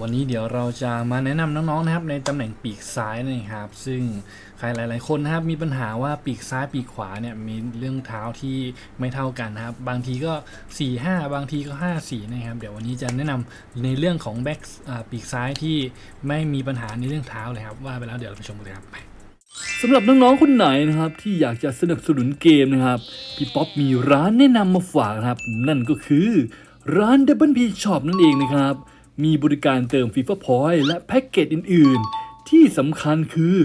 วันนี้เดี๋ยวเราจะมาแนะนำน้องๆนะครับในตำแหน่งปีกซ้ายนะครับ ซึ่งใครหลาย ๆ คนนะครับมีปัญหาว่าปีกซ้ายปีกขวาเนี่ยมีเรื่องเท้าที่ไม่เท่ากันนะครับ บางทีก็ 4 5 บางทีก็ 5 4 นะครับ เดี๋ยววันนี้จะแนะนำในเรื่องของแบ็กปีกซ้ายที่ไม่มีปัญหาในเรื่องเท้าเลยครับว่าไปแล้วเดี๋ยวเราไปชมกันเลยครับไปสำหรับน้องๆคนไหนนะครับที่อยากจะสนับสนุนเกมนะครับพี่ป๊อปมีร้านแนะนำมาฝากครับ นั่นก็คือร้าน Double P Shop นั่นเองนะครับ มีบริการเติม FIFA Point และแพ็กเกจอื่น ๆ ที่สำคัญคือ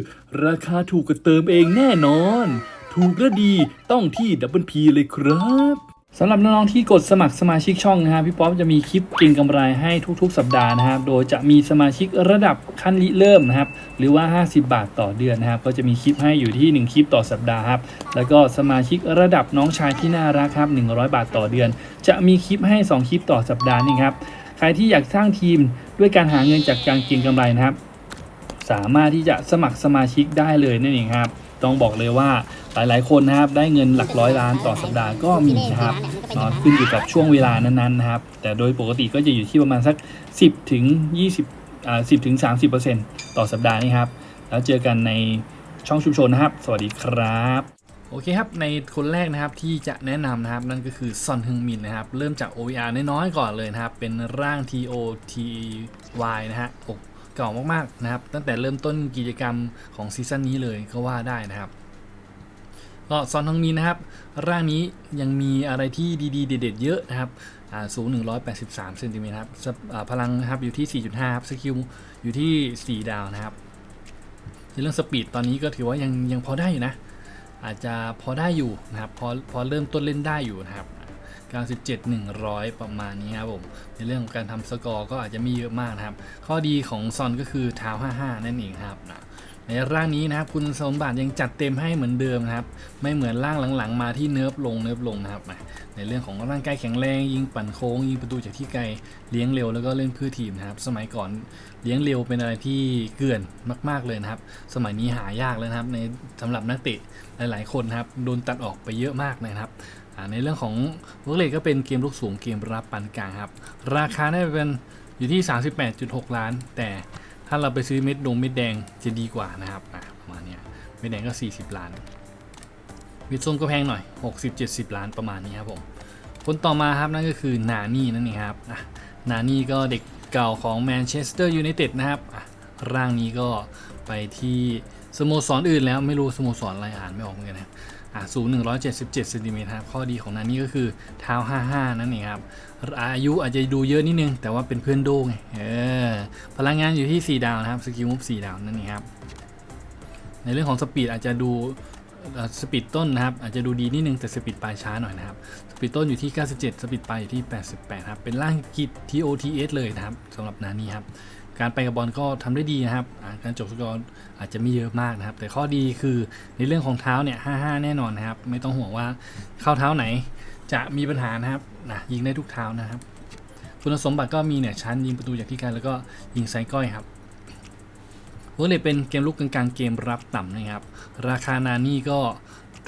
ราคาถูกกว่าเติมเองแน่นอน ถูกและดีต้องที่ Double P เลยครับสำหรับน้องๆที่กดสมัครสมาชิกช่องนะครับพี่ป๊อปจะมีคลิปเกินกำไรให้ทุกๆ สัปดาห์นะครับโดยจะมีสมาชิกระดับขั้นริเริ่มนะครับหรือว่า 50 บาทต่อเดือนนะครับก็จะมีคลิปให้อยู่ที่ 1 คลิปต่อสัปดาห์ครับแล้วก็สมาชิกระดับน้องชายที่น่ารักครับ100 บาทต่อเดือน จะมีคลิปให้ 2 คลิปต่อสัปดาห์นี่ครับ ครที่อยากสร้างทีมด้วยการหาเงินจากการเก็งกำไรนะครับ สามารถที่จะสมัครสมาชิกได้เลยนั่นเองครับ ต้องบอกเลยว่าหลายๆ คนนะครับได้เงินหลักร้อยล้านต่อสัปดาห์ก็มีนะครับเนาะขึ้นอยู่กับช่วงเวลานั้นๆนะครับ แต่โดยปกติก็จะอยู่ที่ประมาณสัก 10ถึง20อ่า10ถึง30 ต่อสัปดาห์นี่ครับ แล้วเจอกันในช่องชุมชนนะครับ สวัสดีครับ โอเคครับ ในคนแรกนะครับที่จะแนะนำนะครับนั่นก็คือซอนฮึงมินนะครับ เริ่มจาก OVR น้อยๆก่อนเลยนะครับ เป็นร่าง TOTY นะฮะอกเก่ามากๆนะครับ ตั้งแต่เริ่มต้นกิจกรรมของซีซั่นนี้เลยก็ว่าได้นะครับก็ซอนฮึงมินนะครับ ร่างนี้ยังมีอะไรที่ดีๆ เด็ดๆเยอะนะครับสูง 183เซนติเมตรครับพลังนะครับอยู่ที่ 4.5ครับสกิลอยู่ที่ 4 ดาวนะครับในเรื่องสปีดตอนนี้ก็ถือว่ายังยังพอได้อยู่นะ อาจจะพอได้อยู่นะครับพอพอเริ่มต้นเล่นได้อยู่นะครับ97 100 ประมาณนี้ครับผม ในเรื่องของการทำสกอร์ก็อาจจะไม่เยอะมากนะครับ ข้อดีของซอนก็คือเท้า55 นั่นเองครับนะ ในร่างนี้นะครับคุณสมบัติยังจัดเต็มให้เหมือนเดิมนะครับ ไม่เหมือนร่างหลังๆ มาที่เนิร์ฟลงเนิร์ฟลงนะครับในเรื่องของร่างกายแข็งแรงยิงปั่นโค้งยิงประตูจากที่ไกลเลี้ยงเร็วแล้วก็เล่นเพื่อทีมนะครับ สมัยก่อนเลี้ยงเร็วเป็นอะไรที่เกื่อนมากๆเลยนะครับ สมัยนี้หายากแล้วนะครับ ในสำหรับนักเตะหลายๆ คนนะครับโดนตัดออกไปเยอะมากนะครับในเรื่องของเวิร์กเลก็เป็นเกมลูกสูงเกมรับปานกลางครับ ราคาได้เป็นอยู่ที่ 38.6 ล้าน แต่ ถ้าเราไปซื้อเม็ดดงเม็ดแดงจะดีกว่านะครับประมาณนี้เม็ดแดงก็ 40 ล้านเม็ดส้มก็แพงหน่อย 60-70 ล้านประมาณนี้ครับผมคนต่อมาครับนั่นก็คือนานี่นั่นเองครับนานี่ก็เด็กเก่าของแมนเชสเตอร์ยูไนเต็ดนะครับร่างนี้ก็ไปที่สโมสรอื่นแล้วไม่รู้สโมสรอะไรอ่านไม่ออกเหมือนกันนะ สูง 177เซนติเมตรครับข้อดีของนันนี่ก็คือเท้า 55 นั่นเองครับอายุอาจจะดูเยอะนิดนึง แต่ว่าเป็นเพื่อนโดไงเออพลังงานอยู่ที่ 4 ดาวนะครับสกิลมุฟ4ดาวนั่นเองครับในเรื่องของสปีดอาจจะดูสปีดต้นนะครับอาจจะดูดีนิดนึงแต่สปีดปลายช้าหน่อยนะครับสปีดต้นอยู่ที่ 97 สปีดปลายอยู่ที่ 88 ครับ เป็นร่างกิจ TOTS เลยนะครับสำหรับนานี่ครับการไปกับบอลก็ทำได้ดีนะครับ การจบสกอร์อาจจะไม่เยอะมากนะครับ แต่ข้อดีคือในเรื่องของเท้าเนี่ย55แน่นอนนะครับ ไม่ต้องห่วงว่าเข้าเท้าไหนจะมีปัญหานะครับนะยิงได้ทุกเท้านะครับคุณสมบัติก็มีเนี่ยชั้นยิงประตูจากที่ไกลแล้วก็ยิงไซก้อยครับเวิร์เลยเป็นเกมลุกกลางๆเกมรับต่ำนะครับ ราคานานี่ก็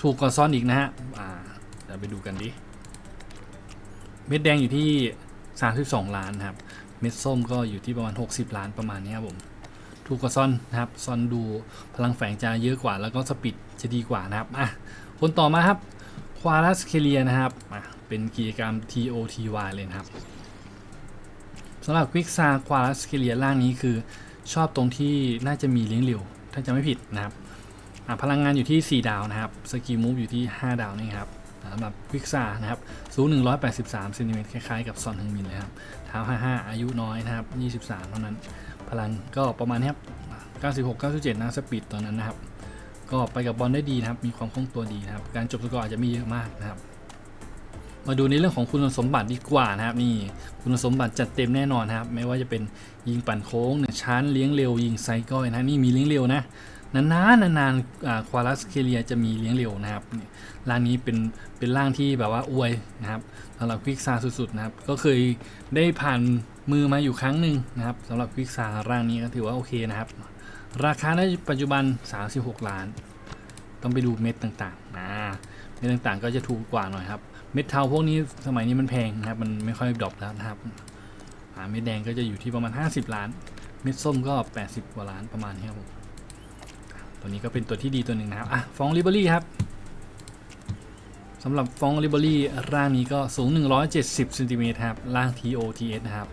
ถูกกว่าซ่อนอีกนะฮะเดี๋ยวไปดูกันดิ เม็ดแดงอยู่ที่ 32 ล้านครับ เม็ดส้มก็อยู่ที่ประมาณ 60 ล้านประมาณนี้ครับผม ถูกกว่าซอนนะครับซอนดูพลังแฝงจะเยอะกว่า แล้วก็สปีดจะดีกว่านะครับอะคนต่อมาครับควาลัสเคเลียนะครับเป็นกิจกรรม TOTY เลยนะครับสำหรับควิกซาควาลัสเคเลียล่างนี้คือ ชอบตรงที่น่าจะมีเลี้ยงเร็วถ้าจะไม่ผิดนะครับพลังงานอยู่ที่ 4 ดาวนะครับสกิลมูฟอยู่ที่ 5 ดาวนี่ครับสำหรับควิกซานะครับสูง 183เซนติเมตรคล้ายๆ กับซอนฮึงมินเลยครับเท้า55 อายุน้อยนะครับ23 เท่านั้น ลังก็ประมาณนี้ครับ96 97 นะสปีดตอนนั้นนะครับ ก็ไปกับบอลได้ดีนะครับ มีความคล่องตัวดีนะครับ การจบสกอร์อาจจะไม่เยอะมากนะครับ มาดูในเรื่องของคุณสมบัติดีกว่านะครับ นี่คุณสมบัติจัดเต็มแน่นอนนะครับ ไม่ว่าจะเป็นยิงปั่นโค้งเนี่ยชั้นเลี้ยงเร็ว ยิงไซก้อยนะนี่มีเลี้ยงเร็วนะนานๆนานๆควาลัสเคเลียจะมีเลี้ยงเร็วนะครับนี่ร่างนี้เป็นเป็นร่างที่แบบว่าอวยนะครับสำหรับควิกซาสุดๆนะครับ ก็เคยได้ผ่าน มือมาอยู่ครั้งหนึ่งนะครับสำหรับควิกซาร่างนี้ก็ถือว่าโอเคนะครับ ราคาในปัจจุบัน 36 ล้าน ต้องไปดูเม็ดต่างๆนะเม็ดต่างๆ ก็จะถูกกว่าหน่อยครับ เม็ดเทาพวกนี้สมัยนี้มันแพงนะครับ มันไม่ค่อยดรอปแล้วนะครับเม็ดแดงก็จะอยู่ที่ประมาณ 50 ล้าน เม็ดส้มก็ 80 กว่าล้านประมาณนี้ครับผมตัวนี้ก็เป็นตัวที่ดีตัวหนึ่งนะครับอะฟองลิเบอรี่ครับสำหรับฟองลิเบอรี่ร่างนี้ก็สูง 170ซนติเมตรครับล่าง TOTS นะครับ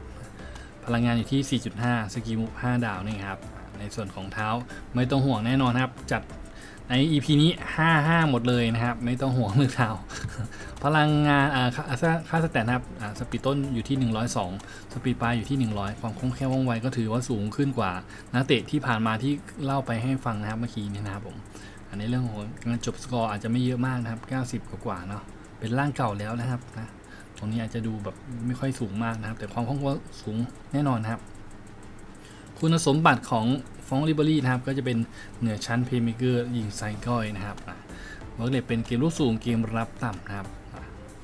ลังงานอยู่ที่ 4.5 สกิมุ5ดาวนี่ครับ ในส่วนของเท้าไม่ต้องห่วงแน่นอนครับ จัดใน EP นี้ 55 หมดเลยนะครับ ไม่ต้องห่วงเรื่องเท้า พลังงานค่าสแตนครับสปีดต้นอยู่ที่ 102 สปีดปลายอยู่ที่ 100 ความคล่องแคล่วว่องไวก็ถือว่าสูงขึ้นกว่านักเตะที่ผ่านมาที่เล่าไปให้ฟังนะครับเมื่อกี้นี้นะครับผมอันในเรื่องของการจบสกอร์อาจจะไม่เยอะมากนะครับ 90 กว่าๆเนาะเป็นร่างเก่าแล้วนะครับนะ ตรงนี้อาจจะดูแบบไม่ค่อยสูงมากนะครับ แต่ความคล่องแคล่วสูงแน่นอนนะครับ คุณสมบัติของฟองลิเบอรี่นะครับก็จะเป็นเหนือชั้นเพย์เมเกอร์ยิงไซก้อยนะครับอะเวิร์กเลยเป็นเกมลูกสูงเกมรับต่ำนะครับ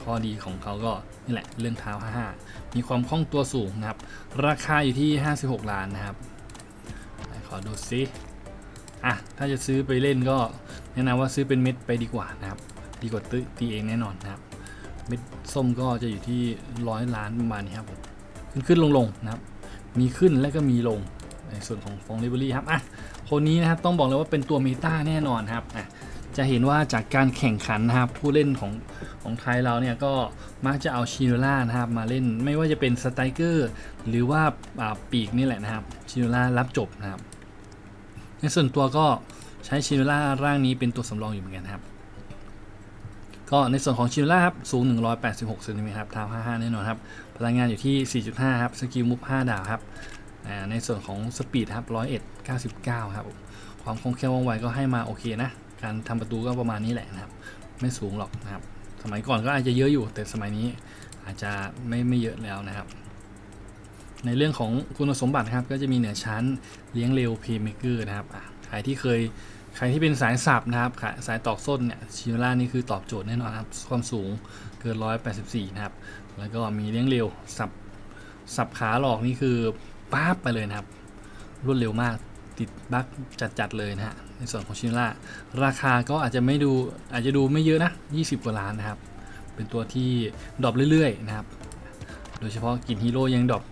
ข้อดีของเขาก็นี่แหละเรื่องเท้า 55 มีความคล่องตัวสูงนะครับ ราคาอยู่ที่ 56 ล้านนะครับขอดูซิอะถ้าจะซื้อไปเล่นก็แนะนำว่าซื้อเป็นเม็ดไปดีกว่านะครับ ดีกว่าตื้อตีเองแน่นอนนะครับ เม็ดส้มก็จะอยู่ที่ร้อยล้านประมาณนี้ครับผมขึ้นขึ้นลงลงนะครับ มีขึ้นและก็มีลงในส่วนของฟองเลเบอรี่ครับอะคนนี้นะครับต้องบอกเลยว่าเป็นตัวเมตาแน่นอนครับอะจะเห็นว่าจากการแข่งขันนะครับผู้เล่นของของไทยเราเนี่ยก็มักจะเอาชิโนล่านะครับมาเล่นไม่ว่าจะเป็นสไตเกอร์หรือว่าปีกนี่แหละนะครับชิโนล่ารับจบนะครับ ในส่วนตัวก็ใช้ชิโนล่าร่างนี้เป็นตัวสำรองอยู่เหมือนกันครับ ก็ในส่วนของชิลล่าครับ สูง 186เซนติเมตรครับเท้า55 แน่นอนครับ พลังงานอยู่ที่ 4.5 ครับ สกิลมุฟ5ดาวครับ ในส่วนของสปีดครับ 101 99 ครับ ความคล่องแคล่วว่องไวก็ให้มาโอเคนะ การทำประตูก็ประมาณนี้แหละนะครับ ไม่สูงหรอกนะครับ สมัยก่อนก็อาจจะเยอะอยู่ แต่สมัยนี้อาจจะไม่ไม่เยอะแล้วนะครับในเรื่องของคุณสมบัติครับก็จะมีเหนือชั้นเลี้ยงเร็วเพย์เมเกอร์นะครับใครที่เคย ใครที่เป็นสายสับนะครับค่ะสายตอกส้นเนี่ยชิล่านี่คือตอบโจทย์แน่นอนครับ ความสูงเกิน 184 นะครับ แล้วก็มีเลี้ยงเร็ว สับสับขาหลอกนี่คือป๊าบไปเลยนะครับ รวดเร็วมากติดบั๊กจัดๆเลยนะฮะ ในส่วนของชิล่าราคาก็อาจจะไม่ดูอาจจะดูไม่เยอะนะ 20 กว่าล้านนะครับ เป็นตัวที่ดรอปเรื่อยๆนะครับ โดยเฉพาะกินฮีโร่ยังดรอป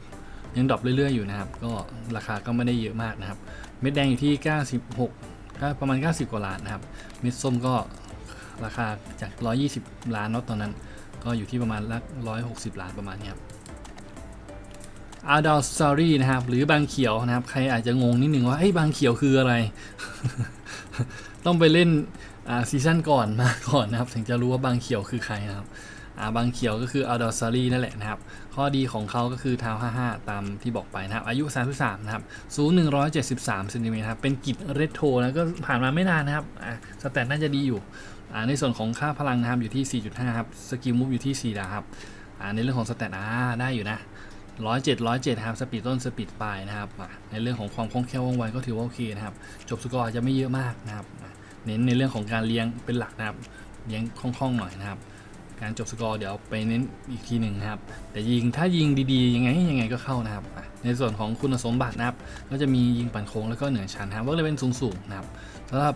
ยังดรอปเรื่อยๆอยู่นะครับ ก็ราคาก็ไม่ได้เยอะมากนะครับ เม็ดแดงอยู่ที่ 96 ก็ประมาณ 90 กว่าล้านนะครับ เม็ดส้มก็ราคาจาก 120 ล้านเนาะตอนนั้น ก็อยู่ที่ประมาณละ160 ล้านประมาณนี้ครับอาด l สตอรี่นะครับ หรือบางเขียวนะครับ ใครอาจจะงงนิดนึงว่าไอ้บางเขียวคืออะไร ต้องไปเล่นอ่าซีซั่นก่อนมาก่อนนะครับ ถึงจะรู้ว่าบางเขียวคือใครนะครับ บางเขียวก็คืออาด l สตอรี่นั่นแหละนะครับ ข้อดีของเขาก็คือเท้า55 ตามที่บอกไปนะครับ อายุ 33 นะครับ สูง 173เซนติเมตรครับ เป็นกิจเรโทรแล้วก็ผ่านมาไม่นานนะครับอ่าสแตทน่าจะดีอยู่อ่าในส่วนของค่าพลังนะครับอยู่ที่ 4.5 ครับ สกิลมูฟอยู่ที่ 4 ดาครับอ่าในเรื่องของสแตทอ่าได้อยู่นะ107 107ครับสปีดต้นสปีดปลายนะครับอ่าในเรื่องของความคล่องแคล่วว่องไวก็ถือว่าโอเคนะครับ จบสกอร์จะไม่เยอะมากนะครับ เน้นในเรื่องของการเลี้ยงเป็นหลักนะครับ เลี้ยงคล่องๆหน่อยนะครับ การจบสกอร์เดี๋ยวไปเน้นอีกทีหนึ่งนะครับ แต่ยิงถ้ายิงดีๆ ยังไงยังไงก็เข้านะครับ ในส่วนของคุณสมบัตินะครับ ก็จะมียิงปั่นโค้งแล้วก็เหนือชั้นนะครับว่าเลยเป็นสูงๆนะครับสำหรับ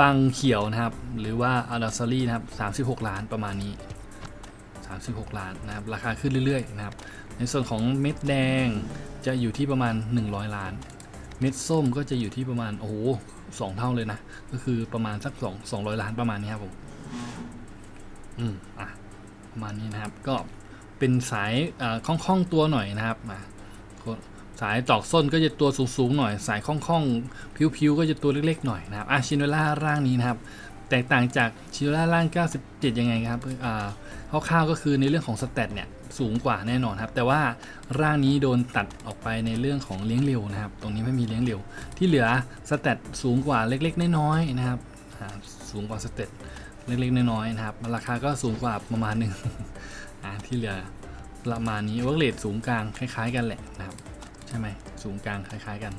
บังเขียวนะครับ หรือว่าอาราซารีนะครับ 36 ล้านประมาณนี้ 36 ล้านนะครับ ราคาขึ้นเรื่อยๆนะครับ ในส่วนของเม็ดแดงจะอยู่ที่ประมาณ 100 ล้าน เม็ดส้มก็จะอยู่ที่ประมาณโอ้โหสองเท่าเลยนะ ก็คือประมาณสัก2 200 ล้านประมาณนี้ครับผม อืมอะประมาณนี้นะครับ ก็เป็นสายอ่าคล่องๆตัวหน่อยนะครับมาสายตอกส้นก็จะตัวสูงๆหน่อย สายคล่องๆผิวๆก็จะตัวเล็กๆหน่อยนะครับอะชินเวล่าร่างนี้นะครับ แตกต่างจากชินล่าร่าง 97 ยังไงครับอ่าคร่าวๆก็คือในเรื่องของสเตตเนี่ยสูงกว่าแน่นอนครับ แต่ว่าร่างนี้โดนตัดออกไปในเรื่องของเลี้ยงเร็วนะครับ ตรงนี้ไม่มีเลี้ยงเร็ว ที่เหลือสเตตสูงกว่าเล็กๆน้อยๆนะครับสูงกว่าสเตต เล็กๆน้อยๆนะครับ ราคาก็สูงกว่าประมาณหนึ่งที่เหลือประมาณนี้เวิร์กเลทสูงกลางคล้ายๆ กันแหละนะครับ ใช่ไหมสูงกลางคล้าย ๆกัน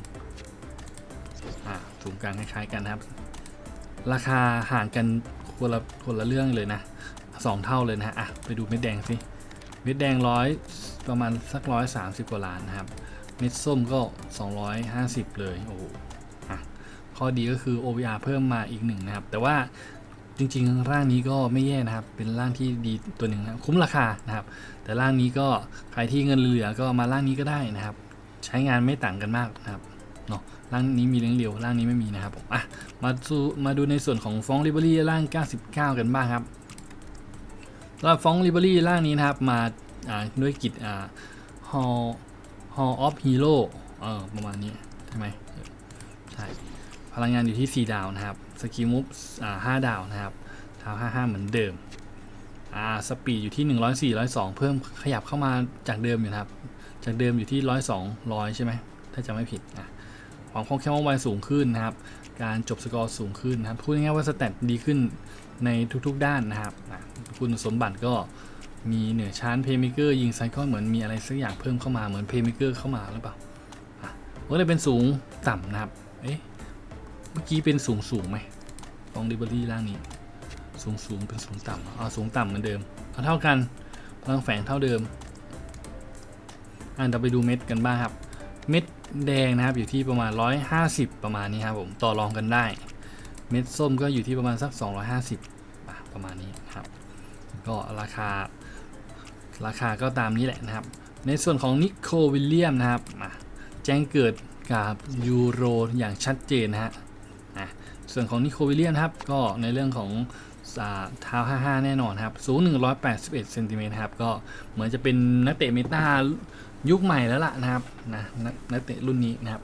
อ่าสูงกลางคล้าย ๆ กันนะครับ ราคาห่างกันคนละคนละเรื่องเลยนะสองเท่าเลยนะอะไปดูเม็ดแดงสิเม็ดแดงร้อยประมาณสักร้อยสามสิบกว่าล้านนะครับ เม็ดส้มก็ 250 เลยโอ้โหะข้อดีก็คือ OVR เพิ่มมาอีกหนึ่งนะครับ แต่ว่า จริงๆ ร่างนี้ก็ไม่แย่นะครับ เป็นร่างที่ดีตัวหนึ่งนะคุ้มราคานะครับ แต่ร่างนี้ก็ใครที่เงินเหลือก็มาร่างนี้ก็ได้นะครับ ใช้งานไม่ต่างกันมากนะครับเนาะร่างนี้มีเลี้ยงเร็วร่างนี้ไม่มีนะครับผมอะมาดูมาดูในส่วนของฟองลิเบอรี่ร่าง 99 กันบ้างครับสำหรับฟองลิเบอรี่ร่างนี้นะครับมาอ่าด้วยกิจอ่า Hall Hall of Hero เออประมาณนี้ใช่ไหมใช่พลังงานอยู่ที่ 4 ดาวนะครับ สกิลมูฟอ่า5ดาวนะครับเท้า55เหมือนเดิมอ่าสปีดอยู่ที่104 102เพิ่มขยับเข้ามาจากเดิมอยู่นะครับ จากเดิมอยู่ที่102 100ใช่ไหมถ้าจะไม่ผิดอะความคล่องแคล่วว่องไวสูงขึ้นนะครับ การจบสกอร์สูงขึ้นนะครับพูดง่ายๆว่าสแตทดีขึ้นในทุกๆด้านนะครับคุณสมบัติก็มีเหนือชั้นเพย์ม e เกอร์ยิงไซคอนเหมือนมีอะไรสักอย่างเพิ่มเข้ามาเหมือนเพย์ม e เกอร์เข้ามาหรือเปล่าอะก็เลยเป็นสูงต่ำนะครับ มื่อกี้เป็นสูงสูงไหมฟองดิเบอรี่ล่างนี้ สูงสูงเป็นสูงต่ำอ๋อสูงต่ำเหมือนเดิมเอาเท่ากันพลังแฝงเท่าเดิมอ่าเราไปดูเม็ดกันบ้างครับ เม็ดแดงนะครับอยู่ที่ประมาณ 150 ประมาณนี้ครับผมต่อรองกันได้ เม็ดส้มก็อยู่ที่ประมาณสัก 250อะประมาณนี้ครับ ก็ราคาราคาก็ตามนี้แหละนะครับ ในส่วนของนิโควิลเลียมนะครับแจ้งเกิดกับยูโรอย่างชัดเจนนะฮะ ส่วนของนิโควิลเลียนครับ ก็ในเรื่องของอ่าเท้า 55 แน่นอนครับ สูง 181 เซนติเมตรครับ ก็เหมือนจะเป็นนักเตะเมตายุคใหม่แล้วล่ะนะครับนะนักเตะรุ่นนี้นะครับ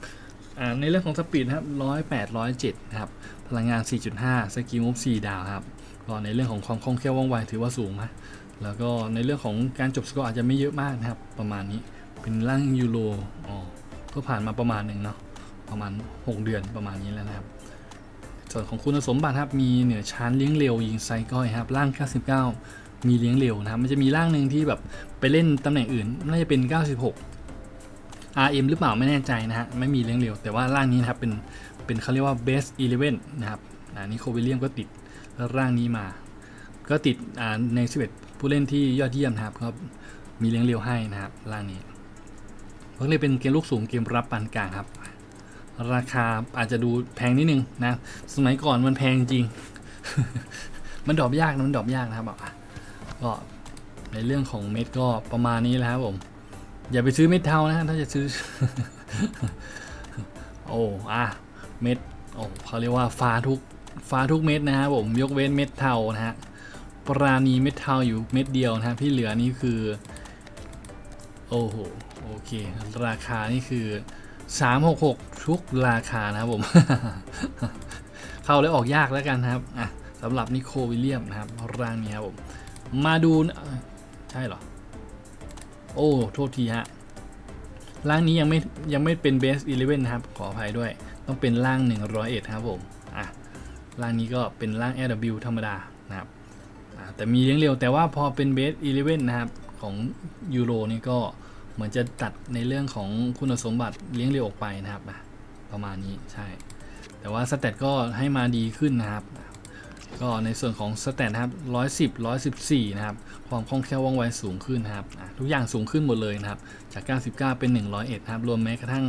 ในเรื่องของสปีดครับ108 107นะครับ พลังงาน 4.5 สกิลมูฟ4ดาวครับ ก็ในเรื่องของความคล่องแคล่วว่องไวถือว่าสูงนะแล้วก็ในเรื่องของการจบสกอร์อาจจะไม่เยอะมากนะครับ ประมาณนี้ เป็นร่างยูโร อ๋อ ก็ผ่านมาประมาณหนึ่งเนาะ ประมาณ 6 เดือนประมาณนี้แล้วนะครับ ส่วนของคุณสมบัติครับมีเหนือชั้นเลี้ยงเร็วยิงไซก้อยครับร่าง 99 มีเลี้ยงเร็วนะครับมันจะมีร่างหนึ่งที่แบบไปเล่นตำแหน่งอื่นน่าจะเป็น 96 RM หรือเปล่าไม่แน่ใจนะฮะไม่มีเลี้ยงเร็ว แต่ว่าร่างนี้นะครับเป็นเป็นเขาเรียกว่า best 11นะครับอันนี้โควิเลียมก็ติดร่างนี้มา ก็ติดอ่าใน 11 ผู้เล่นที่ยอดเยี่ยมนะครับก็มีเลี้ยงเร็วให้นะครับร่างนี้ก็เลยเป็นเกมลูกสูงเกมรับปานกลางครับ ราคาอาจจะดูแพงนิดนึงนะ สมัยก่อนมันแพงจริง มันดอปยากนะมันดอปยากนะครับก็ในเรื่องของเม็ดก็ประมาณนี้แล้วครับผม อย่าไปซื้อเม็ดเทานะ ถ้าจะซื้อ โอ้อะเม็ดโอ้เขาเรียกว่าฟ้าทุกฟ้าทุกเม็ดนะครับผมยกเว้นเม็ดเทานะฮะปราณีเม็ดเทาอยู่เม็ดเดียวนะครับที่เหลือนี่คือ โอ้โหโอเค ราคานี่คือ 366 ทุกราคานะครับผม เข้าแล้วออกยากแล้วกันนะครับอะสำหรับนิโควิลเลียมนะครับร่างนี้ครับผม มาดูใช่เหรอ โอ้โทษทีฮะร่างนี้ยังไม่ยังไม่เป็นเบส11นะครับ ขออภัยด้วย ต้องเป็นร่าง 101ครับผมอะร่างนี้ก็เป็นร่าง LW ธรรมดานะครับแต่มีเลี้ยงเร็วแต่ว่าพอเป็นเบส11นะครับ ของยูโรนี่ก็ เหมือนจะตัดในเรื่องของคุณสมบัติเลี้ยงเร็วออกไปนะครับประมาณนี้ใช่ แต่ว่าสเตตก็ให้มาดีขึ้นนะครับ ก็ในส่วนของสเตตนะครับ110 114นะครับความคล่องแคล่วว่องไวสูงขึ้นนะครับทุกอย่างสูงขึ้นหมดเลยนะครับ จาก 99 เป็น 101นะครับรวมแม้กระทั่ง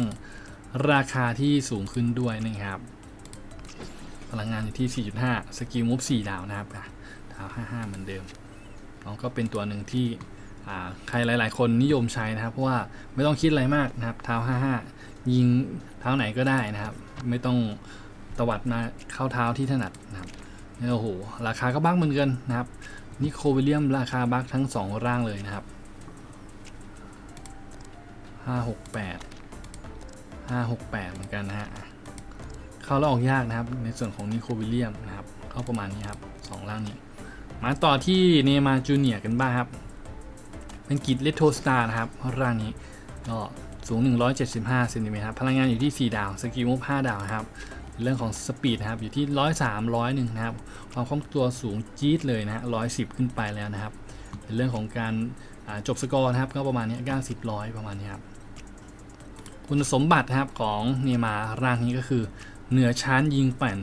ราคาที่สูงขึ้นด้วยนะครับพลังงานอยู่ที่ 4.5 สกิลมูฟ4ดาวนะครับอะเท้า55 เหมือนเดิมน้องก็เป็นตัวหนึ่งที่ ใครหลาย ๆ คนนิยมใช้นะครับ เพราะว่าไม่ต้องคิดอะไรมากนะครับ เท้า 55 ยิงเท้าไหนก็ได้นะครับ ไม่ต้องตวัดมาเข้าเท้าที่ถนัดนะครับโอ้โหราคาก็บักเหมือนกันนะครับนิโควิลเลียมราคาบักทั้ง 2 ร่างเลยนะครับ 568 568 เหมือนกันนะฮะ เข้าแล้วออกยากนะครับ ในส่วนของนิโควิลเลียมนะครับ เข้าประมาณนี้ครับสองร่างนี้ มาต่อที่เนมาจูเนียกันบ้างครับ เป็นกิจเลโทสตาร์นะครับร่างนี้ก็สูง 175เซนติเมตรครับพลังงานอยู่ที่ 4 ดาว สกิลมูฟ5ดาวนะครับ เรื่องของสปีดนะครับอยู่ที่ 103 101 นะครับ ความคล่องตัวสูงจี๊ดเลยนะฮะ110 ขึ้นไปแล้วนะครับ เรื่องของการจบสกอร์นะครับก็ประมาณนี้90 100 ประมาณนี้ครับ คุณสมบัตินะครับของเนมาร่างนี้ก็คือ เหนือชั้นยิงปั่น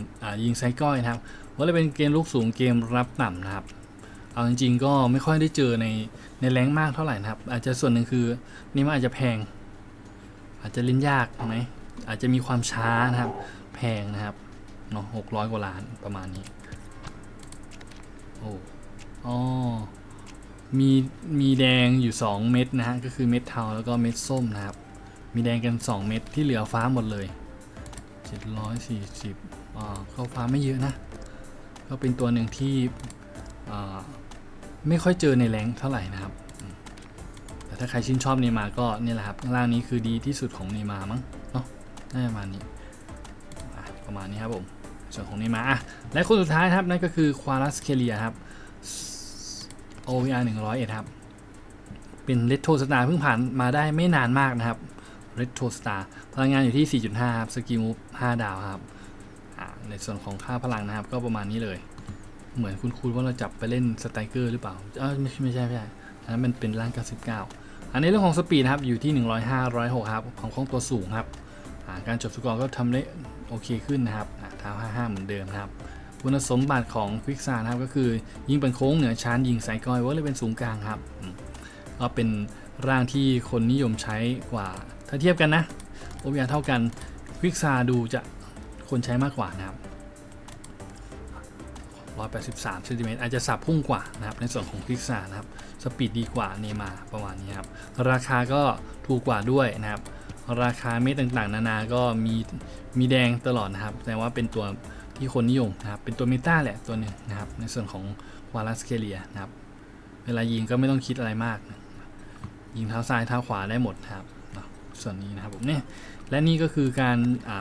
ยิงไซก้อยนะครับว่าเลยเป็นเกมลูกสูงเกมรับต่ำนะครับ เอาจริงๆ ก็ไม่ค่อยได้เจอในในแรงมากเท่าไหร่นะครับ อาจจะส่วนหนึ่งคือนี่มันอาจจะแพง อาจจะเล่นยากไหมอาจจะมีความช้านะครับ แพงนะครับเนาะหกร้อยกว่าล้านประมาณนี้โอ้อ๋อมีมีแดงอยู่ 2 เม็ดนะฮะก็คือเม็ดเทาแล้วก็เม็ดส้มนะครับ มีแดงกัน 2 เม็ดที่เหลือฟ้าหมดเลย 740อ่าเข้าฟ้าไม่เยอะนะ ก็เป็นตัวหนึ่งที่อ่า ไม่ค่อยเจอในแรงเท่าไหร่นะครับ แต่ถ้าใครชื่นชอบเนมาก็นี่แหละครับข้างล่างนี้คือดีที่สุดของเนมามั้งเนาะน่าจะประมาณนี้ประมาณนี้ครับผมส่วนของเนมาอะและคนสุดท้ายครับนั่นก็คือควาลัสเคเลียครับ OVR 101ครับ เป็นเลตโทสตาร์เพิ่งผ่านมาได้ไม่นานมากนะครับเรตโทสตาร์พลังงานอยู่ที่ 4.5 ครับ สกิลมูฟ5ดาวครับ ในส่วนของค่าพลังนะครับ ก็ประมาณนี้เลย เหมือนคุณคูณว่าเราจับไปเล่นสไตเกอร์หรือเปล่าเออไม่ไม่ใช่ไม่ใช่อันนั้นมันเป็นร่าง99 อันนี้เรื่องของสปีดนะครับอยู่ที่ 105 106ครับของของตัวสูงครับการจบสกอร์ก็ทำได้โอเคขึ้นนะครับเท้า55 เหมือนเดิมครับคุณสมบัติของควิกซานะครับก็คือยิงเป็นโค้งเหนือชั้นยิงสายกอยว่าเลยเป็นศูนย์กลางครับก็เป็นร่างที่คนนิยมใช้กว่า ถ้าเทียบกันนะโอเบียเท่ากันควิกซาดูจะคนใช้มากกว่านะครับ 183เซนติเมตรอาจจะสับพุ่งกว่านะครับในส่วนของควิกซานะครับสปีดดีกว่าเนมาประมาณนี้ครับราคาก็ถูกกว่าด้วยนะครับ ราคาเม็ดต่างๆ นานาก็มีมีแดงตลอดนะครับแต่ว่าเป็นตัวที่คนนิยมนะครับเป็นตัวเมตาแหละตัวหนึ่งนะครับในส่วนของวาลัสเคเลียนะครับเวลายิงก็ไม่ต้องคิดอะไรมาก ยิงเท้าซ้ายเท้าขวาได้หมดนะครับส่วนนี้นะครับผมเนี่ยและนี่ก็คือการอ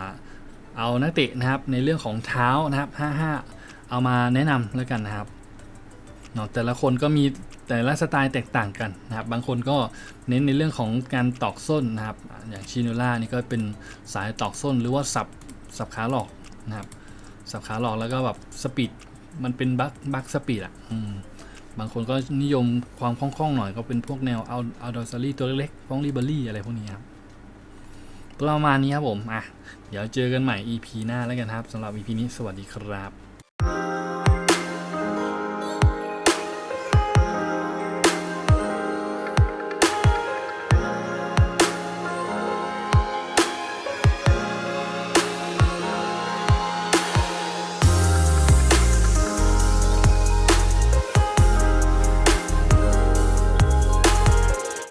เอานักเตะนะครับในเรื่องของเท้านะครับ 55 เอามาแนะนำแล้วกันนะครับเนาะแต่ละคนก็มีแต่ละสไตล์แตกต่างกันนะครับ บางคนก็เน้นในเรื่องของการตอกส้นนะครับ อย่างชินูล่านี่ก็เป็นสายตอกส้นหรือว่าสับสับขาหลอกนะครับ สับขาหลอกแล้วก็แบบสปีดมันเป็นบัคบัคสปีดอะบางคนก็นิยมความคล่องๆหน่อยก็เป็นพวกแนวเอาเอาดอซารี่ตัวเล็กๆฟองริเบอรี่อะไรพวกนี้ครับประมาณนี้ครับผมอะเดี๋ยวเจอกันใหม่ EP หน้าแล้วกันครับสำหรับ EP นี้สวัสดีครับ